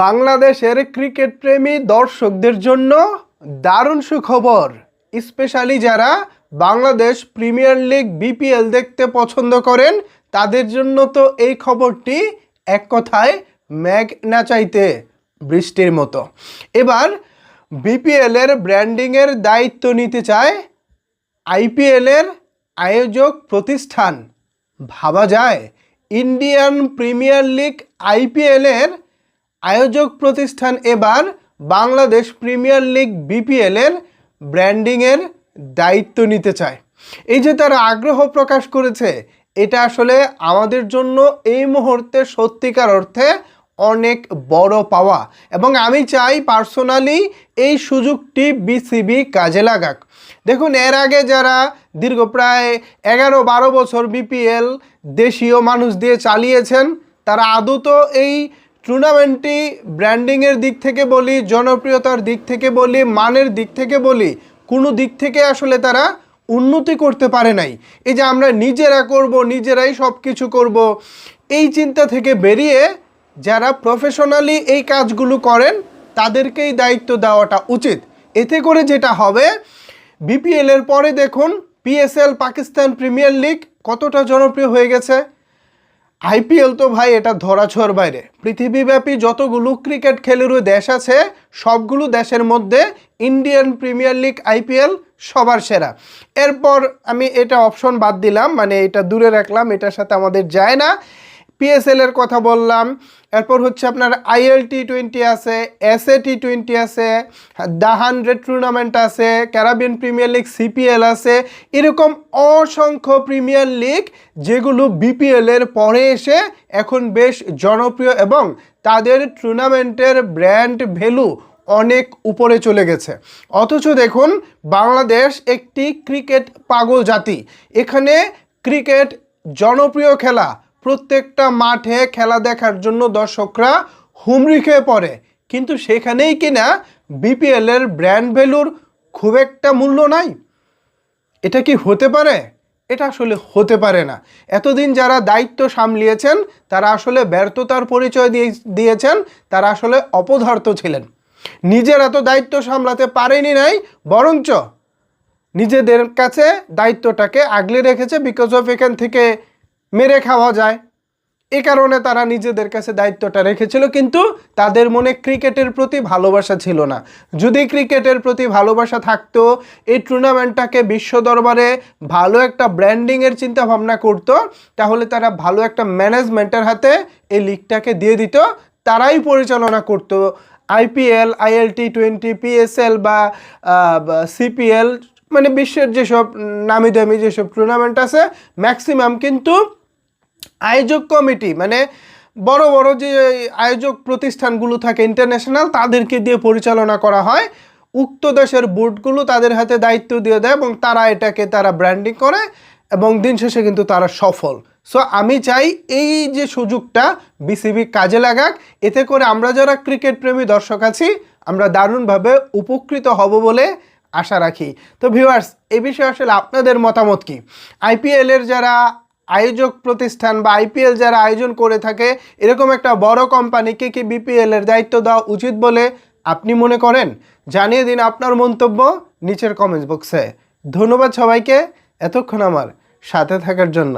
বাংলাদেশের ক্রিকেট প্রেমী দর্শকদের জন্য দারুণ সুখবর, স্পেশালি যারা বাংলাদেশ প্রিমিয়ার লিগ, বিপিএল দেখতে পছন্দ করেন, তাদের জন্য তো এই খবরটি এক কথায় ম্যাগ না চাইতে বৃষ্টির মতো। এবার বিপিএলের ব্র্যান্ডিংয়ের দায়িত্ব নিতে চায় আইপিএলের আয়োজক প্রতিষ্ঠান। ভাবা যায়, ইন্ডিয়ান প্রিমিয়ার লিগ আইপিএলের আয়োজক প্রতিষ্ঠান এবার বাংলাদেশ প্রিমিয়ার লিগ বিপিএলের ব্র্যান্ডিংয়ের দায়িত্ব নিতে চায়। এই যে তারা আগ্রহ প্রকাশ করেছে, এটা আসলে আমাদের জন্য এই মুহূর্তে সত্যিকার অর্থে অনেক বড় পাওয়া এবং আমি চাই পার্সোনালি এই সুযোগটি বিসিবি কাজে লাগাক। দেখুন, এর আগে যারা দীর্ঘ প্রায় এগারো বারো বছর বিপিএল দেশীয় মানুষ দিয়ে চালিয়েছেন, তারা আদৌ এই টুর্নামেন্টটি ব্র্যান্ডিংয়ের দিক থেকে বলি, জনপ্রিয়তার দিক থেকে বলি, মানের দিক থেকে বলি, কোনো দিক থেকে আসলে তারা উন্নতি করতে পারে নাই। এই যে আমরা নিজেরা করব, নিজেরাই সব কিছু করব, এই চিন্তা থেকে বেরিয়ে যারা প্রফেশনালি এই কাজগুলো করেন, তাদেরকেই দায়িত্ব দেওয়াটা উচিত। এতে করে যেটা হবে বিপিএলের পরে দেখুন পিএসএল পাকিস্তান প্রিমিয়ার লিগ কতটা জনপ্রিয় হয়ে গেছে। আইপিএল তো ভাই এটা ধরাছোঁয়ার বাইরে। পৃথিবীব্যাপী যতগুলো ক্রিকেট খেলের দেশ আছে, সবগুলো দেশের মধ্যে ইন্ডিয়ান প্রিমিয়ার লিগ আইপিএল সবার সেরা। এরপর আমি এটা অপশন বাদ দিলাম মানে এটা দূরে রাখলাম, এটার সাথে আমাদের যায় না। পিএসএল এর কথা বললাম। এরপর হচ্ছে আপনার আইএল টি টোয়েন্টি আছে এস এ টি টোয়েন্টি আছে দ্য হান্ড্রেড টুর্নামেন্ট আছে ক্যারাবিয়ান প্রিমিয়ার লিগ সিপিএল আছে, এরকম অসংখ্য প্রিমিয়ার লিগ যেগুলো বিপিএল এর পরে এসে এখন বেশ জনপ্রিয় এবং তাদের টুর্নামেন্টের ব্র্যান্ড ভ্যালু অনেক উপরে চলে গেছে। অথচ দেখুন, বাংলাদেশ একটি ক্রিকেট পাগল জাতি। এখানে ক্রিকেট জনপ্রিয় খেলা প্রত্যেকটা মাঠে খেলা দেখার জন্য দর্শকরা হুমড়ি খেয়ে পড়ে। কিন্তু সেখানেই কিনা বিপিএলের ব্র্যান্ড ভ্যালুর খুব একটা মূল্য নাই। এটা কি হতে পারে? এটা আসলে হতে পারে না। এতদিন যারা দায়িত্ব সামলিয়েছেন, তারা আসলে ব্যর্থতার পরিচয় দিয়ে, দিয়েছেন, তারা আসলে অপদার্থ ছিলেন। নিজেরা তো দায়িত্ব সামলাতে পারেনি নাই, বরঞ্চ নিজেদের কাছে দায়িত্বটাকে আগলে রেখেছে বিকজ অফ এখান থেকে মেরে খাওয়া যায়। এ কারণে তারা নিজেদের কাছে দায়িত্বটা রেখেছিল, কিন্তু তাদের মনে ক্রিকেটের প্রতি ভালোবাসা ছিল না। যদি ক্রিকেটের প্রতি ভালোবাসা থাকতো, এই টুর্নামেন্টটাকে বিশ্ব দরবারে ভালো একটা ব্র্যান্ডিংয়ের চিন্তা ভাবনা করতো, তাহলে তারা ভালো একটা ম্যানেজমেন্টের হাতে এই লিগটাকে দিয়ে দিত। তারাই পরিচালনা করতো। IPL IL T, twenty PSL বা সিপিএল মানে বিশ্বের যেসব নামি দামি যেসব টুর্নামেন্ট আছে, ম্যাক্সিমাম কিন্তু আয়োজক কমিটি মানে বড় বড় যে আয়োজক প্রতিষ্ঠানগুলো থাকে ইন্টারন্যাশনাল তাদেরকে দিয়ে পরিচালনা করা হয়। উক্ত দেশের বোর্ডগুলো তাদের হাতে দায়িত্ব দিয়ে দেয় এবং তারা এটাকে তারা ব্র্যান্ডিং করে এবং দিন শেষে কিন্তু তারা সফল। সো আমি চাই এই যে সুযোগটা বিসিবি কাজে লাগাক। এতে করে আমরা যারা ক্রিকেট প্রেমী দর্শক আছি, আমরা দারুণভাবে উপকৃত হব বলে আশা রাখি। তো ভিউয়ার্স এ বিষয়ে আসলে আপনাদের মতামত কি? আইপিএলের যারা আয়োজক প্রতিষ্ঠান বা আইপিএল যারা আয়োজন করে থাকে, এরকম একটা বড় কোম্পানিকে কি বিপিএল এর দায়িত্ব দেওয়া উচিত বলে আপনি মনে করেন? জানিয়ে দিন আপনার মন্তব্য নিচের কমেন্টস বক্সে ধন্যবাদ সবাইকে, এতক্ষণ আমার সাথে থাকার জন্য।